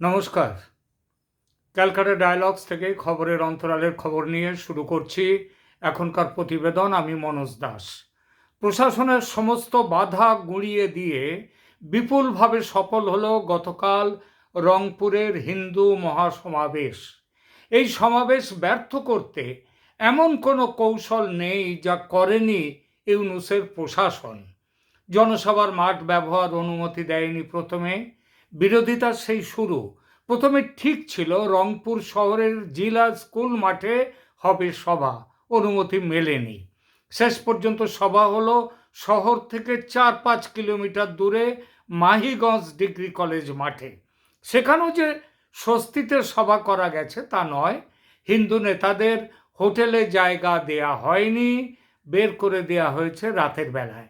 নমস্কার। ক্যালকাটা ডায়ালগস থেকে খবরের অন্তরালের খবর নিয়ে শুরু করছি। এখনকার প্রতিবেদন, আমি মনোজ দাস। প্রশাসনের সমস্ত বাধা গুঁড়িয়ে দিয়ে বিপুলভাবে সফল হল গতকাল রংপুরের হিন্দু মহাসমাবেশ। এই সমাবেশ ব্যর্থ করতে এমন কোনো কৌশল নেই যা করেনি ইউনুসের প্রশাসন। জনসভার মাঠ ব্যবহার অনুমতি দেয়নি প্রথমে। বিরোধিতার সেই শুরু। প্রথমে ঠিক ছিল রংপুর শহরের জিলা স্কুল মাঠে হবে সভা। অনুমতি মেলেনি। শেষ পর্যন্ত সভা হলো শহর থেকে চার পাঁচ কিলোমিটার দূরে মাহিগঞ্জ ডিগ্রি কলেজ মাঠে। সেখানেও যে স্বস্তিতে সভা করা গেছে তা নয়। হিন্দু নেতাদের হোটেলে জায়গা দেয়া হয়নি, বের করে দেয়া হয়েছে রাতের বেলায়।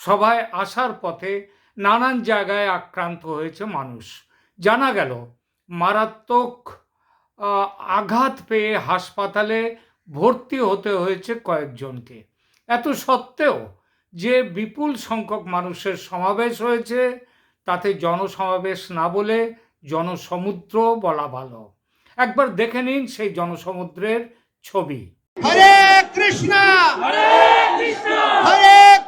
সভায় আসার পথে নানান জায়গায় আক্রান্ত হয়েছে মানুষ। জানা গেল মারাত্মক আঘাত পেয়ে হাসপাতালে ভর্তি হতে হয়েছে কয়েকজনকে। এত সত্ত্বেও যে বিপুল সংখ্যক মানুষের সমাবেশ হয়েছে তাতে জনসমাবেশ না বলে জনসমুদ্র বলা ভালো। একবার দেখে নিন সেই জনসমুদ্রের ছবি। হরে কৃষ্ণ! হরে কৃষ্ণ!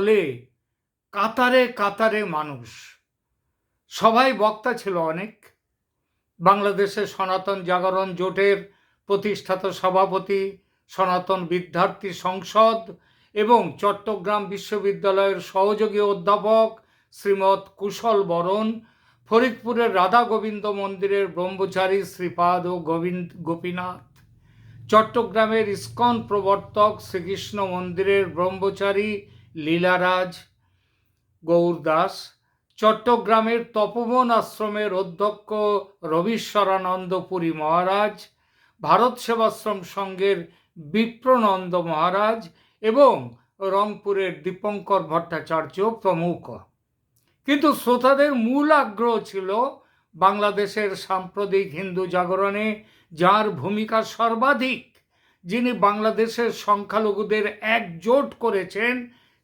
বলে, কাতারে কাতারে মানুষ। সবাই বক্তা ছিল অনেক। বাংলাদেশের সনাতন জাগরণ জোটের প্রতিষ্ঠাতা সভাপতি, সনাতন বিদ্যার্থী সংসদ এবং চট্টগ্রাম বিশ্ববিদ্যালয়ের সহযোগী অধ্যাপক শ্রীমৎ কুশল বরণ, ফরিদপুরের রাধা গোবিন্দ মন্দিরের ব্রহ্মচারী শ্রীপাদ ও গোবিন্দ গোপীনাথ, চট্টগ্রামের ইস্কন প্রবর্তক শ্রীকৃষ্ণ মন্দিরের ব্রহ্মচারী লীলারাজ গৌরদাস চট্টগ্রামের তপবন আশ্রমের অধ্যক্ষ রবীশ্বরানন্দ পুরী মহারাজ, ভারত সেবাশ্রম সংঘের বিপ্রনন্দ মহারাজ এবং রংপুরের দীপঙ্কর ভট্টাচার্য প্রমুখ। কিন্তু শ্রোতাদের মূল আগ্রহ ছিল বাংলাদেশের সাম্প্রতিক হিন্দু জাগরণে যার ভূমিকা সর্বাধিক, যিনি বাংলাদেশের সংখ্যালঘুদের একজোট করেছেন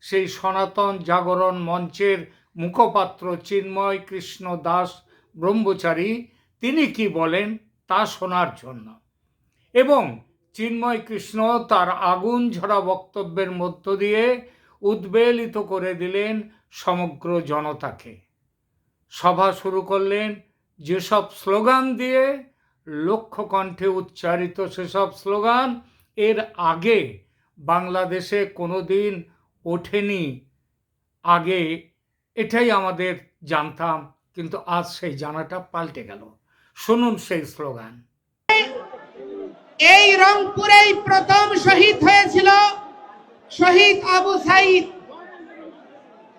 সেই সনাতন জাগরণ মঞ্চের মুখপাত্র চিন্ময় কৃষ্ণ দাস ব্রহ্মচারী, তিনি কি বলেন তা শোনার জন্য। এবং চিন্ময় কৃষ্ণ তার আগুন ঝরা বক্তব্যের মধ্য দিয়ে উদ্বেলিত করে দিলেন সমগ্র জনতাকে। সভা শুরু করলেন যেসব স্লোগান দিয়ে লক্ষ্য কণ্ঠে উচ্চারিত সেসব স্লোগান, এর আগে বাংলাদেশে কোনো দিন ওঠেনি। আগে এটাই আমাদের জানতাম, কিন্তু আজ সেই জানাটা পাল্টে গেল। শুনুন সেই স্লোগান। এই রংপুরেই প্রথম শহীদ হয়েছিল শহীদ আবু সাইদ।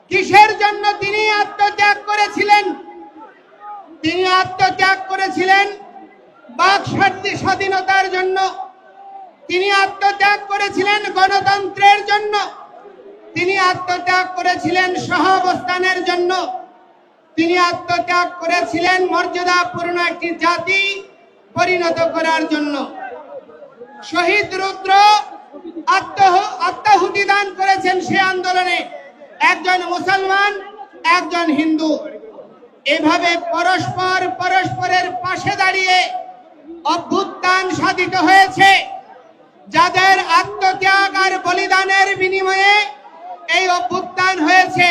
কিসের জন্য তিনি আত্মত্যাগ করেছিলেন? তিনি আত্মত্যাগ করেছিলেন বাক স্বাধী- স্বাধীনতার জন্য। তিনি আত্মত্যাগ করেছিলেন গণতন্ত্রের জন্য। তিনি আত্মত্যাগ করেছিলেন সহাবস্থানের জন্য। তিনি আত্মত্যাগ করেছিলেন মর্যাদাপূর্ণ একটি জাতি পরিণত করার জন্য। শহীদ রুদ্র আত্মহ, আত্মাহুতি দান করেছেন সে আন্দোলনে। একজন মুসলমান, একজন হিন্দু। এভাবে পরস্পর পরস্পরের পাশে দাঁড়িয়ে অভ্যুত্থান সাধিত হয়েছে। যাদের আত্মত্যাগ আর বলিদানের বিনিময়ে এই অভ্যুত্থান হয়েছে,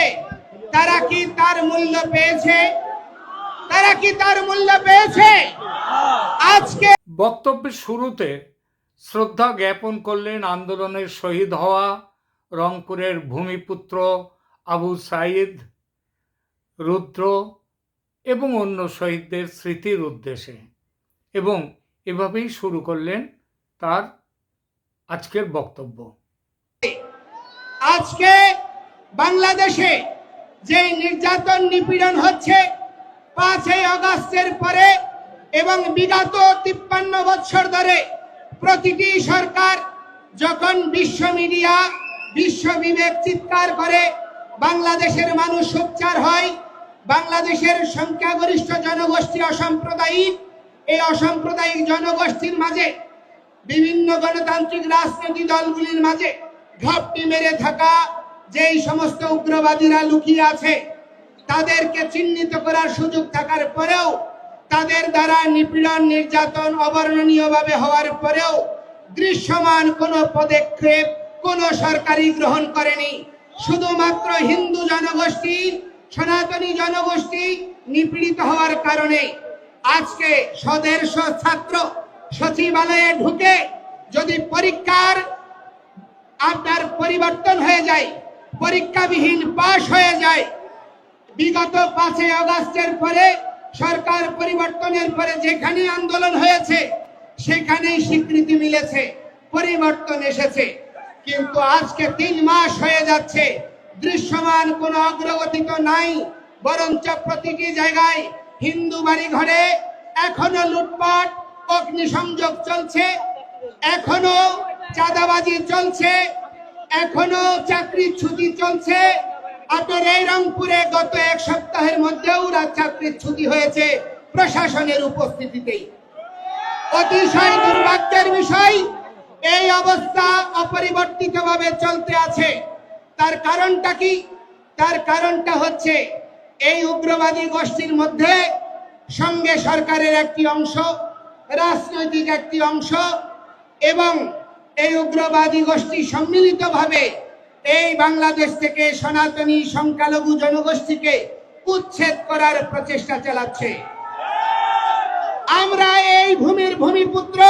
তারা কি তার মূল্য পেয়েছে? তারা কি তার মূল্য পেয়েছে? আজকে বক্তব্যের শুরুতে শ্রদ্ধা জ্ঞাপন করলেন আন্দোলনের শহীদ হওয়া রংপুরের ভূমিপুত্র আবু সাইদ রুদ্র এবং অন্য শহীদদের স্মৃতির উদ্দেশ্যে। এবং এভাবেই শুরু করলেন তার আজকের বক্তব্য। আজকে বাংলাদেশে যে নির্যাতন নিপীড়ন হচ্ছে, পাঁচই আগস্টের পরে এবং বিগত তিপ্পান্ন বছর ধরে প্রতিটি সরকার যখন বিশ্ব মিডিয়া, বিশ্ব বিবেক চিৎকার করে, বাংলাদেশের মানুষ সোচ্চার হয়, বাংলাদেশের সংখ্যাগরিষ্ঠ জনগোষ্ঠী অসাম্প্রদায়িক, এই অসাম্প্রদায়িক জনগোষ্ঠীর মাঝে বিভিন্ন গণতান্ত্রিক রাজনৈতিক দলগুলির মাঝে ঘাপটি মেরে থাকা যেই সমস্ত উগ্রবাদীরা লুকিয়ে আছে, তাদেরকে চিহ্নিত করার সুযোগ থাকার পরেও, তাদের দ্বারা নিপীড়ন, নির্যাতন, অবর্ণনীয়ভাবে হওয়ার পরেও দৃশ্যমান কোনো পদক্ষেপ কোনো সরকারি গ্রহণ করেনি। শুধুমাত্র হিন্দু জনগোষ্ঠী, সনাতনী জনগোষ্ঠী নিপীড়িত হওয়ার কারণে আজকে স্বদেশ ছাত্র সচিবালয়ে ঢুকে যদি পরীক্ষার আপনার পরিবর্তন হয়ে যায়, পরীক্ষাবিহীন পাশ হয়ে যায়। বিগত পাঁচই আগস্টের পরে সরকার পরিবর্তনের পরে যেখানে আন্দোলন হয়েছে, সেখানেই স্বীকৃতি মিলেছে, পরিবর্তন এসেছে। কিন্তু আজকে তিন মাস হয়ে যাচ্ছে, দৃশ্যমান কোনো অগ্রগতি তো নাই, বরঞ্চ প্রতিটি জায়গায় হিন্দু বাড়ি ঘরে এখনও লুটপাট, অগ্নিসংযোগ চলছে, এখনও চাঁদাবাজি চলছে, এখনও চাকরির ছুটি চলছে। আপনার এই রংপুরে গত এক সপ্তাহের মধ্যেও রাত চাকরির ছুটি হয়েছে প্রশাসনের উপস্থিতিতেই। অতিশয় দুর্ভাগ্যের বিষয়, এই অবস্থা অপরিবর্তিতভাবে চলতে আছে। তার কারণটা কি? তার কারণটা হচ্ছে, এই উগ্রবাদী গোষ্ঠীর মধ্যে সঙ্গে সরকারের একটি অংশ, রাজনৈতিক একটি অংশ এবং এই উগ্রবাদী গোষ্ঠী সম্মিলিতভাবে এই বাংলাদেশ থেকে সনাতনী সংখ্যালঘু জনগোষ্ঠীকে উচ্ছেদ করার প্রচেষ্টা চালাচ্ছে। আমরা এই ভূমির ভূমিপুত্র,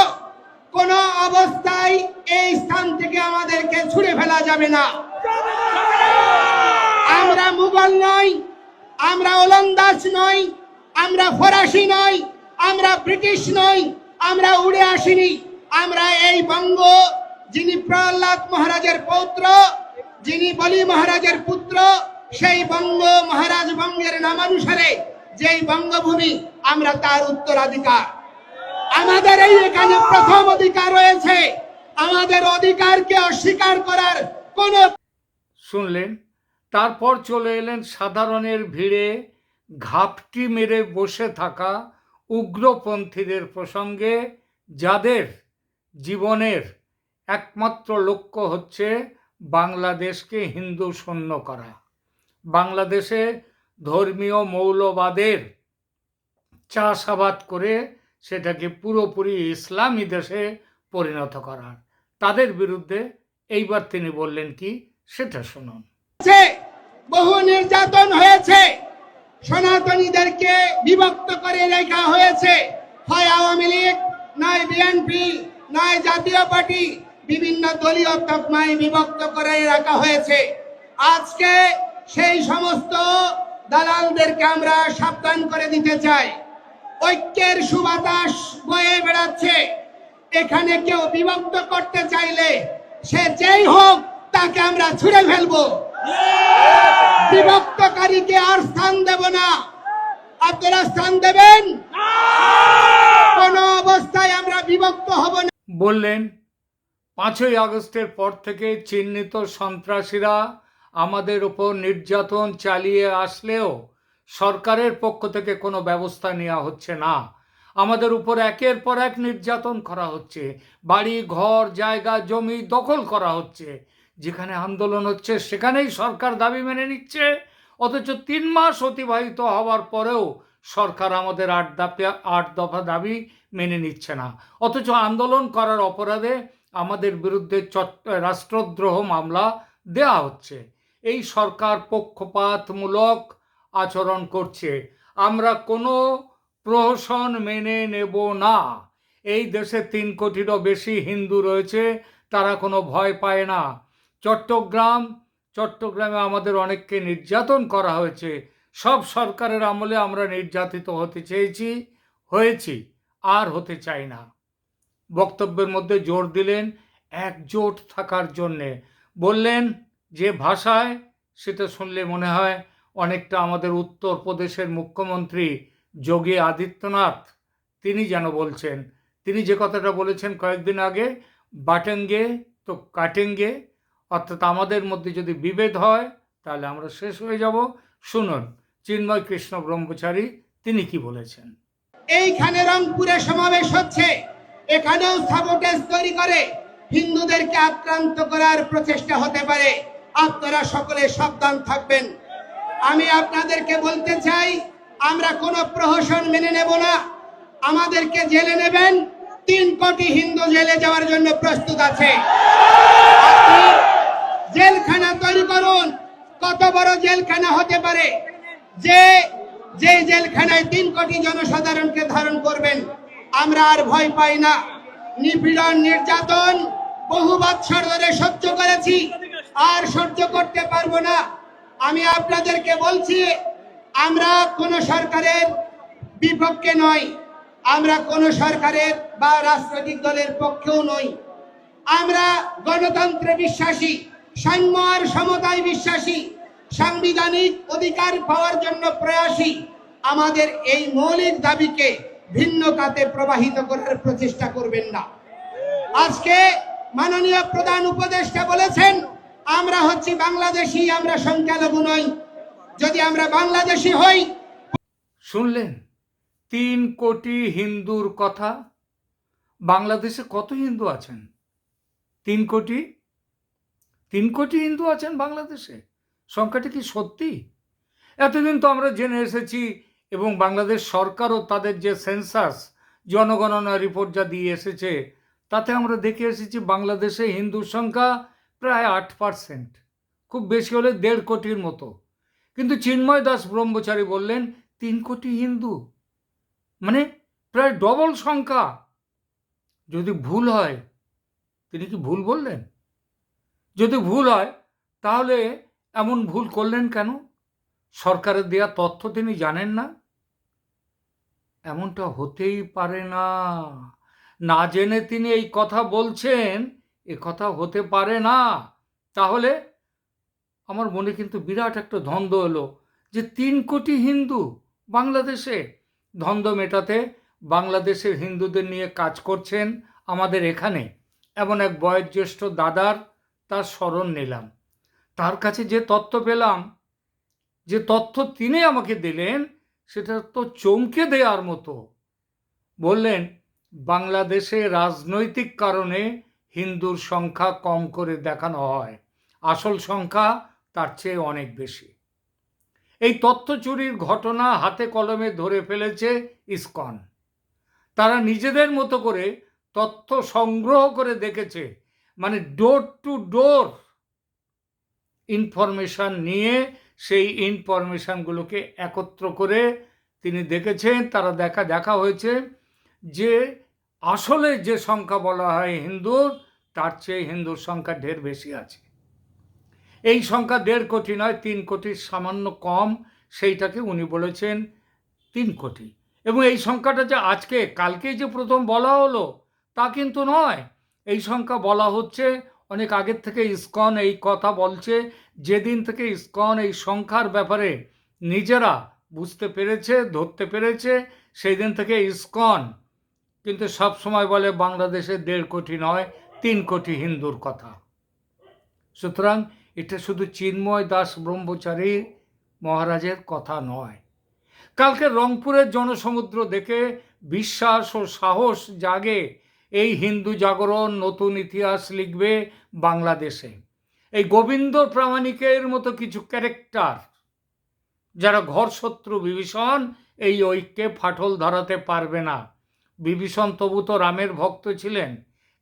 কোন অবস্থায় এই স্থান থেকে আমাদেরকে ছুড়ে ফেলা যাবে না। আমরা মুঘল নই, আমরা ওলন্দাজ নই, আমরা ফরাসি নই, আমরা ব্রিটিশ নই, আমরা উড়ে আসিনি। আমরা এই বঙ্গ যিনি প্রহ্লাদ মহারাজের পৌত্র, যিনি বলি মহারাজের পুত্র, সেই বঙ্গ মহারাজ বঙ্গের নামানুসারে যেই বঙ্গভূমি, আমরা তার উত্তরাধিকার। আমাদের এই এখানে প্রথম অধিকার রয়েছে। আমাদের অধিকারকে অস্বীকার করার কোনো শুনলেন? তারপর চলে এলেন সাধারণের ভিড়ে ঘাপটি মেরে বসে থাকা উগ্রপন্থীদের প্রসঙ্গে যাদের জীবনের একমাত্র লক্ষ্য হচ্ছে বাংলাদেশকে হিন্দু শূন্য করা। বাংলাদেশে ধর্মীয় মৌলবাদের চাষাবাদ করে সেটাকে পুরোপুরি ইসলামী দেশে পরিণত করার। তাদের বিরুদ্ধে এইবার তিনি বললেন কি, সেটা শুনুন। বহু নির্যাতন হয়েছে। সনাতনীদেরকে বিভক্ত করে রেখা হয়েছে। হয় আওয়ামী লীগ নয় বিএনপি নয় জাতীয় পার্টি। বিভিন্ন দলীয় তকমায় বিভক্ত করে রাখা হয়েছে। আজকে সেই সমস্ত দালালদেরকে আমরা সাবধান করে দিতে চাই। ঐক্যের সুবাতাস বয়ে বেড়াচ্ছে। এখানে কেউ বিভক্ত করতে চাইলে সে যেই হোক তাকে আমরা ছুঁড়ে ফেলব। বিভক্তকারীকে আর স্থান দেব না। আপনারা স্থান দেবেন? কোন অবস্থায় আমরা বিভক্ত হব না। বললেন পাঁচই আগস্টের পর থেকে চিহ্নিত সন্ত্রাসীরা আমাদের ওপর নির্যাতন চালিয়ে আসলেও সরকারের পক্ষ থেকে কোনো ব্যবস্থা নেওয়া হচ্ছে না। আমাদের উপর একের পর এক নির্যাতন করা হচ্ছে। বাড়ি, ঘর, জায়গা, জমি দখল করা হচ্ছে। যেখানে আন্দোলন হচ্ছে, সেখানেই সরকার দাবি মেনে নিচ্ছে। অথচ তিন মাস অতিবাহিত হওয়ার পরেও সরকার আমাদের আট দফা আট দফা দাবি মেনে নিচ্ছে না। অথচ আন্দোলন করার অপরাধে আমাদের বিরুদ্ধে রাষ্ট্রদ্রোহ মামলা দেয়া হচ্ছে। এই সরকার পক্ষপাতমূলক আচরণ করছে। আমরা কোনো প্রহসন মেনে নেব না। এই দেশে তিন কোটিরও বেশি হিন্দু রয়েছে, তারা কোনো ভয় পায় না। চট্টগ্রাম, চট্টগ্রামে আমাদের অনেককে নির্যাতন করা হয়েছে। সব সরকারের আমলে আমরা নির্যাতিত হতে চেয়েছি, হয়েছি, আর হতে চাই না। বক্তব্যের মধ্যে জোর দিলেন একজোট থাকার জন্যে। বললেন যে ভাষায় সেটা শুনলে মনে হয় অনেকটা আমাদের উত্তরপ্রদেশের মুখ্যমন্ত্রী যোগী আদিত্যনাথ, তিনি যেন বলছেন। তিনি যে কথাটা বলেছেন কয়েকদিন আগে, বাটেঙ্গে তো কাটেঙ্গে, অর্থাৎ আমাদের মধ্যে যদি বিভেদ হয়, তাহলে আমরা শেষ হয়ে যাব। শুনুন, চিন্ময় কৃষ্ণ ব্রহ্মচারী তিনি কি বলেছেন? এইখানে রংপুরে সমাবেশ হচ্ছে। এখানেও সাবোটেজ তৈরি করে। হিন্দুদেরকে আক্রান্ত করার প্রচেষ্টা হতে পারে। আপনারা সকলে সাবধান থাকবেন। আমি আপনাদেরকে বলতে চাই, আমরা কোনো প্রহসন মেনে নেব না। আমাদেরকে জেলে নেবেন। তিন কোটি হিন্দু জেলে যাওয়ার জন্য প্রস্তুত আছে। জেলখানা তৈরি করুন। কত বড় জেলখানা হতে পারে? যে যে জেলখানায় তিন কোটি জনসাধারণকে ধারণ করবেন। আমরা আর ভয় পাই না। নিপীড়ন, নির্যাতন বহু বৎসর ধরে সহ্য করেছি, আর সহ্য করতে পারব না। আমি আপনাদেরকে বলছি, আমরা কোন সরকারের বিপক্ষে নয় আমরা কোন সরকারের বা রাজনৈতিক দলের পক্ষেও নই। আমরা গণতন্ত্রে বিশ্বাসী, সাম্য আর সমতায় বিশ্বাসী, সাংবিধানিক অধিকার পাওয়ার জন্য প্রয়াসী। আমাদের এই মৌলিক দাবিকে ভিন্ন কাতে প্রবাহিত করার প্রচেষ্টা করবেন না। আজকে মাননীয় প্রধান উপদেষ্টা বলেছেন, আমরা হচ্ছি বাংলাদেশি, আমরা সংখ্যালঘু নই। যদি আমরা বাংলাদেশি হই, শুনলেন? তিন কোটি হিন্দুর কথা। বাংলাদেশে কত হিন্দু আছেন? তিন কোটি? তিন কোটি হিন্দু আছেন বাংলাদেশে? সংখ্যাটি কি সত্যি? এতদিন তো আমরা জেনে এসেছি এবং বাংলাদেশ সরকারও তাদের যে সেন্সাস, জনগণনা রিপোর্ট যা দিয়ে এসেছে, তাতে আমরা দেখে এসেছি বাংলাদেশে হিন্দুর সংখ্যা প্রায় আট পার্সেন্ট খুব বেশি হলে দেড় কোটির মতো। কিন্তু চিন্ময় দাস ব্রহ্মচারী বললেন, তিন কোটি হিন্দু। মানে প্রায় ডবল সংখ্যা। যদি ভুল হয়, তিনি কি ভুল বললেন? যদি ভুল হয়, তাহলে এমন ভুল করলেন কেন? সরকারের দেয়া তথ্য তিনি জানেন না? এমনটা হতেই পারে না। না জেনে তিনি এই কথা বলছেন, এ কথা হতে পারে না। তাহলে আমার মনে কিন্তু বিরাট একটা দ্বন্দ্ব এলো যে তিন কোটি হিন্দু বাংলাদেশে দ্বন্দ্ব মেটাতে বাংলাদেশের হিন্দুদের নিয়ে কাজ করছেন আমাদের এখানে। এমন এক বয়োজ্যেষ্ঠ দাদার তার স্মরণ নিলাম। তার কাছে যে তত্ত্ব পেলাম যে তথ্য তিনি আমাকে দিলেন, সেটা তো চমকে দেওয়ার মতো। বললেন, বাংলাদেশে রাজনৈতিক কারণে হিন্দুর সংখ্যা কম করে দেখানো হয়। আসল সংখ্যা তার চেয়ে অনেক বেশি। এই তথ্য চুরির ঘটনা হাতে কলমে ধরে ফেলেছে ইসকন। তারা নিজেদের মতো করে তথ্য সংগ্রহ করে দেখেছে মানে ডোর টু ডোর ইনফরমেশন নিয়ে সেই ইনফরমেশনগুলোকে একত্র করে তিনি দেখেছেন, তারা দেখা দেখা হয়েছে যে আসলে যে সংখ্যা বলা হয় হিন্দুর তার চেয়ে হিন্দুর সংখ্যা ঢের বেশি আছে। এই সংখ্যা দেড় কোটি নয়, তিন কোটির সামান্য কম, সেইটাকে উনি বলেছেন তিন কোটি। এবং এই সংখ্যাটা যে আজকে, কালকেই যে প্রথম বলা হলো, তা কিন্তু নয়। এই সংখ্যা বলা হচ্ছে, অনেক আগের থেকে ইসকন এই কথা বলছে যেদিন থেকে ইস্কন এই সংখ্যার ব্যাপারে নিজেরা বুঝতে পেরেছে, ধরতে পেরেছে সেই দিন থেকে ইস্কন কিন্তু সব সময় বলে বাংলাদেশে দেড় কোটি নয়, তিন কোটি হিন্দুর কথা। সুতরাং এটা শুধু চিন্ময় দাস ব্রহ্মচারী মহারাজের কথা নয়। কালকে রংপুরের জনসমুদ্র দেখে বিশ্বাস ও সাহস জাগে এই হিন্দু জাগরণ নতুন ইতিহাস লিখবে বাংলাদেশে। এই গোবিন্দ প্রামাণিকের মতো কিছু ক্যারেক্টার যারা ঘর শত্রু বিভীষণ, এই ঐক্যে ফাটল ধরাতে পারবে না। বিভীষণ তবু তো রামের ভক্ত ছিলেন,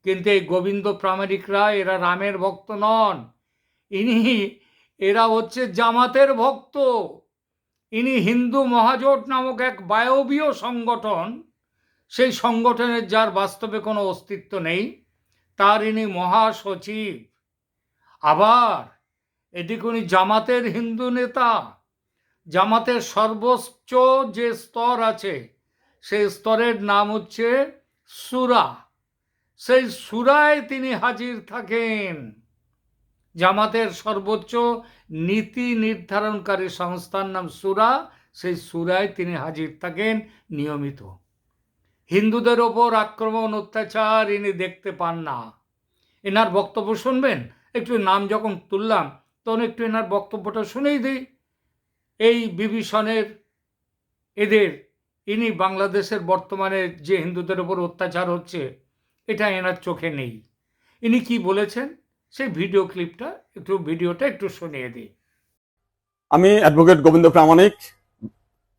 কিন্তু এই গোবিন্দ প্রামাণিকরা এরা রামের ভক্ত নন। ইনি, এরা হচ্ছে জামাতের ভক্ত। ইনি হিন্দু মহাজোট নামক এক বায়বীয় সংগঠন। সেই সংগঠনের যার বাস্তবে কোনো অস্তিত্ব নেই, তার ইনি মহাসচিব। আবার এদিকে উনি জামাতের হিন্দু নেতা, জামাতের সর্বোচ্চ যে স্তর আছে, সেই স্তরের নাম হচ্ছে সুরা। সেই সুরায় তিনি হাজির থাকেন। জামাতের সর্বোচ্চ নীতি নির্ধারণকারী সংস্থার নাম সুরা। সেই সুরায় তিনি হাজির থাকেন নিয়মিত। হিন্দুদের ওপর আক্রমণ, অত্যাচার ইনি দেখতে পান না। এনার বক্তব্য শুনবেন? একটু নাম যখন তুললাম, তখন একটু এনার বক্তব্যটা শুনেই দিই। এই বিভীষণের এদের, ইনি বাংলাদেশের বর্তমানে যে হিন্দুদের ওপর অত্যাচার হচ্ছে, এটা এনার চোখে নেই। ইনি কি বলেছেন? সেই ভিডিও ক্লিপটা একটু, ভিডিওটা একটু শুনিয়ে দিই। আমি অ্যাডভোকেট গোবিন্দ প্রামাণিক,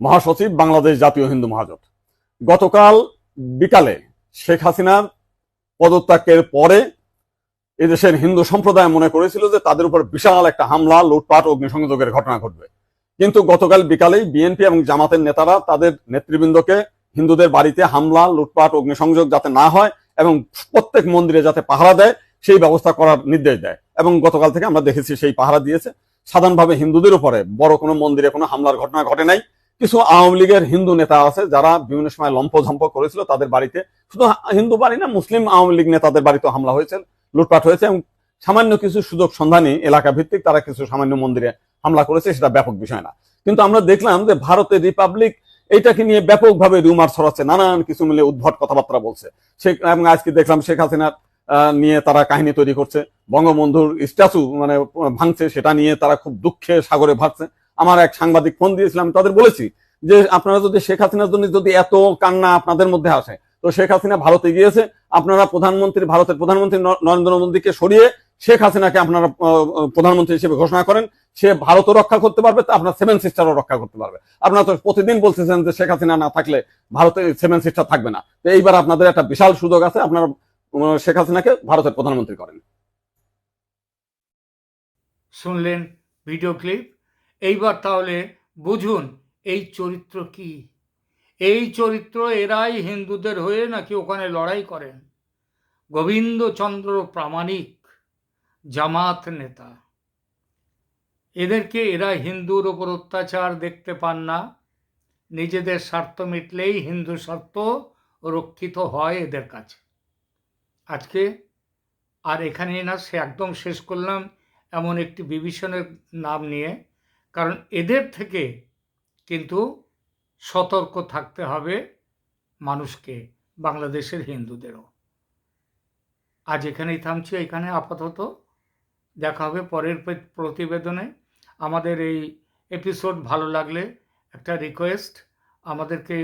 মহাসচিব, বাংলাদেশ জাতীয় হিন্দু মহাজোট। গতকাল বিকালে শেখ হাসিনার পদত্যাগের পরে এদেশের হিন্দু সম্প্রদায় মনে করেছিল যে তাদের উপর বিশাল একটা হামলা, লুটপাট, অগ্নিসংযোগের ঘটনা ঘটবে। কিন্তু গতকাল বিকালেই বিএনপি এবং জামাতের নেতারা তাদের নেতৃবৃন্দকে হিন্দুদের বাড়িতে হামলা, লুটপাট, অগ্নিসংযোগ যাতে না হয় এবং প্রত্যেক মন্দিরে যাতে পাহারা দেয়, সেই ব্যবস্থা করার নির্দেশ দেয়। এবং গতকাল থেকে আমরা দেখেছি সেই পাহারা দিয়েছে। সাধারণভাবে হিন্দুদের উপরে বড় কোনো মন্দিরে কোনো হামলার ঘটনা ঘটে নাই। কিছু আওয়ামী লীগের হিন্দু নেতা আছে যারা বিভিন্ন সময় লম্পঝম্প করেছিল তাদের বাড়িতে। শুধু হিন্দু বাড়ি না, মুসলিম আওয়ামী লীগ নেতাদের বাড়িতে হামলা হয়েছে। লুটপাট হয়েছে এবং সামান্য কিছু সুযোগ সন্ধানী এলাকা ভিত্তিক তারা কিছু সামান্য মন্দিরে হামলা করেছে, সেটা ব্যাপক বিষয় না। কিন্তু আমরা দেখলাম যে ভারতের রিপাবলিক এইটাকে নিয়ে ব্যাপকভাবে রুমার ছড়াচ্ছে, নানান কিছু মিলে উদ্ভট কথাবার্তা বলছে। সে এবং আজকে দেখলাম শেখ হাসিনার নিয়ে তারা কাহিনী তৈরি করছে। বঙ্গবন্ধুর স্ট্যাচু মানে ভাঙছে, সেটা নিয়ে তারা খুব দুঃখে সাগরে ভাগছে আমার এক সাংবাদিক ফোন দিয়েছিলাম তাদের বলেছি যে আপনারা যদি শেখ হাসিনার জন্য যদি এত কান্না আপনাদের মধ্যে আসে তো শেখ হাসিনা ভারতে গিয়েছে। আপনারা প্রধানমন্ত্রী, ভারতের প্রধানমন্ত্রী নরেন্দ্র মোদীকে সরিয়ে শেখ হাসিনাকে আপনারা প্রধানমন্ত্রী হিসেবে ঘোষণা করেন। সে ভারতও রক্ষা করতে পারবে, তা আপনার সেভেন সিস্টারও রক্ষা করতে পারবে। আপনারা তো প্রতিদিন বলতেছেন যে শেখ হাসিনা না থাকলে ভারতে সেভেন সিস্টার থাকবে না। তো এইবার আপনাদের একটা বিশাল সুযোগ আছে, আপনারা শেখ হাসিনাকে ভারতের প্রধানমন্ত্রী করেন। শুনলেন ভিডিও ক্লিপ? এইবার তাহলে বুঝুন, এই চরিত্র কি? এই চরিত্র এরাই হিন্দুদের হয়ে নাকি ওখানে লড়াই করেন? গোবিন্দচন্দ্র প্রামাণিক, জামাত নেতা। এদেরকে এরা হিন্দুর ওপর অত্যাচার দেখতে পান না। নিজেদের স্বার্থ মিটলেই হিন্দু স্বার্থ রক্ষিত হয় এদের কাছে। আজকে আর এখানেই না, সে একদম শেষ করলাম এমন একটি বিভীষণের নাম নিয়ে। কারণ এদের থেকে কিন্তু সতর্ক থাকতে হবে মানুষকে, বাংলাদেশের হিন্দুদেরও। আজ এখানেই থামছি এখানে আপাতত। দেখা হবে পরের প্রতিবেদনে। আমাদের এই এপিসোড ভালো লাগলে একটা রিকোয়েস্ট আমাদেরকে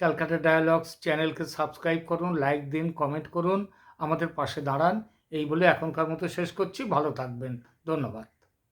ক্যালকাটা ডায়ালগস চ্যানেলকে সাবস্ক্রাইব করুন লাইক দিন কমেন্ট করুন, আমাদের পাশে দাঁড়ান। এই বলে এখনকার মতো শেষ করছি। ভালো থাকবেন। ধন্যবাদ।